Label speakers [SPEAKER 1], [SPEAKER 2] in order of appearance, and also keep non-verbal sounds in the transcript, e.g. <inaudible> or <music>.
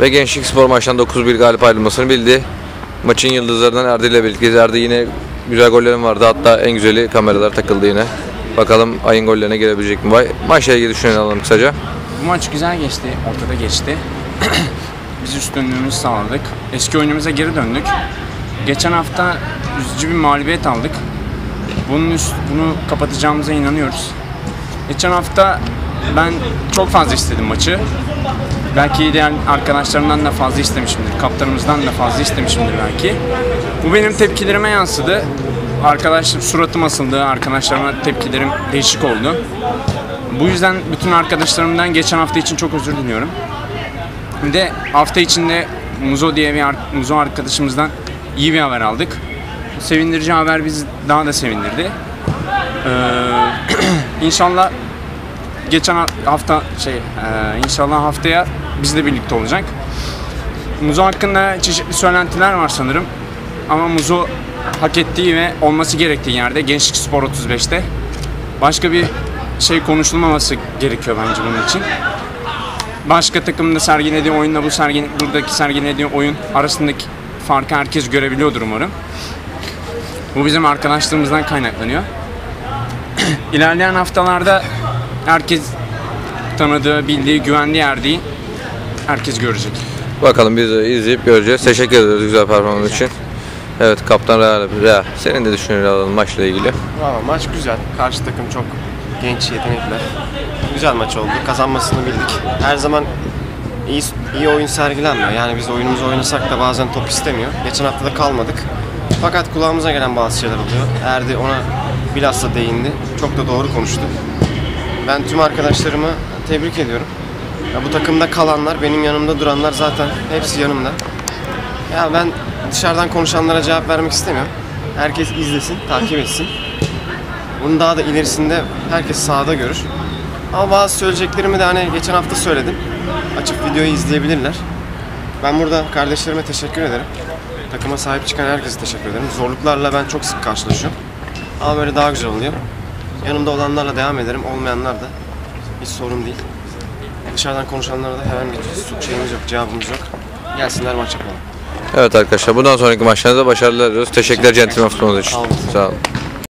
[SPEAKER 1] Ve Gençlik Spor maçtan 9-1 galip ayrılmasını bildi. Maçın yıldızlarından Erdi ile birlikte. Erdi yine güzel gollerim vardı. Hatta en güzeli kameralar takıldı yine. Bakalım ayın gollerine girebilecek mi? Maçla ilgili düşünceler alalım kısaca.
[SPEAKER 2] Bu maç güzel geçti, ortada geçti. <clears throat> Biz üstünlüğümüzü sağladık. Eski oyunumuza geri döndük. Geçen hafta üzücü bir mağlubiyet aldık. Bunun üst, bunu kapatacağımıza inanıyoruz. Geçen hafta ben çok fazla istedim maçı. Belki diğer arkadaşlarımdan da fazla istemişimdir. Kaptanımızdan da fazla istemişimdir belki. Bu benim tepkilerime yansıdı. Arkadaşlar suratım asıldı. Arkadaşlarıma tepkilerim değişik oldu. Bu yüzden bütün arkadaşlarımdan geçen hafta için çok özür diliyorum. Bir de hafta içinde Muzo diye bir Muzo arkadaşımızdan iyi bir haber aldık. Sevindirici haber bizi daha da sevindirdi. Ee, <clears throat> inşallah geçen ha- hafta şey e, inşallah haftaya bizle birlikte olacak. Muzo hakkında çeşitli söylentiler var sanırım. Ama Muzo hak ettiği ve olması gerektiği yerde Gençlik Spor 35'te. Başka bir şey konuşulmaması gerekiyor bence bunun için. Başka takımda sergilediği oyunla bu sergi, buradaki sergilediği oyun arasındaki farkı herkes görebiliyordur umarım. Bu bizim arkadaşlığımızdan kaynaklanıyor. <clears throat> İlerleyen haftalarda herkes tanıdığı, bildiği, güvendiği erdiği herkes görecek.
[SPEAKER 1] Bakalım biz de izleyip göreceğiz. Teşekkür ederiz güzel performans için. Evet kaptan Real. Real. Senin de düşüncelerini alalım maçla ilgili.
[SPEAKER 3] Valla maç güzel. Karşı takım çok genç, yetenekler. Güzel maç oldu. Kazanmasını bildik. Her zaman iyi, iyi oyun sergilenmiyor. Yani biz oyunumuzu oynasak da bazen top istemiyor. Geçen hafta da kalmadık. Fakat kulağımıza gelen bazı şeyler oluyor. Erdi ona bilhassa değindi. Çok da doğru konuştu. Ben tüm arkadaşlarımı tebrik ediyorum. Ya bu takımda kalanlar, benim yanımda duranlar zaten hepsi yanımda. Ya ben dışarıdan konuşanlara cevap vermek istemiyorum. Herkes izlesin, takip etsin. Bunu daha da ilerisinde herkes sahada görür. Ama bazı söyleyeceklerimi de hani geçen hafta söyledim. Açıp videoyu izleyebilirler. Ben burada kardeşlerime teşekkür ederim. Takıma sahip çıkan herkese teşekkür ederim. Zorluklarla ben çok sık karşılaşıyorum. Ama böyle daha güzel oluyor. Yanımda olanlarla devam ederim. Olmayanlar da hiç sorun değil. Dışarıdan konuşanlara da herhangi bir şeyimiz yok, cevabımız yok. Gelsinler maç yapalım.
[SPEAKER 1] Evet arkadaşlar bundan sonraki maçlarınızda başarılar diliyoruz. Teşekkürler centilmen futbolunuz için.
[SPEAKER 3] Sağ olun.
[SPEAKER 1] Sağ olun.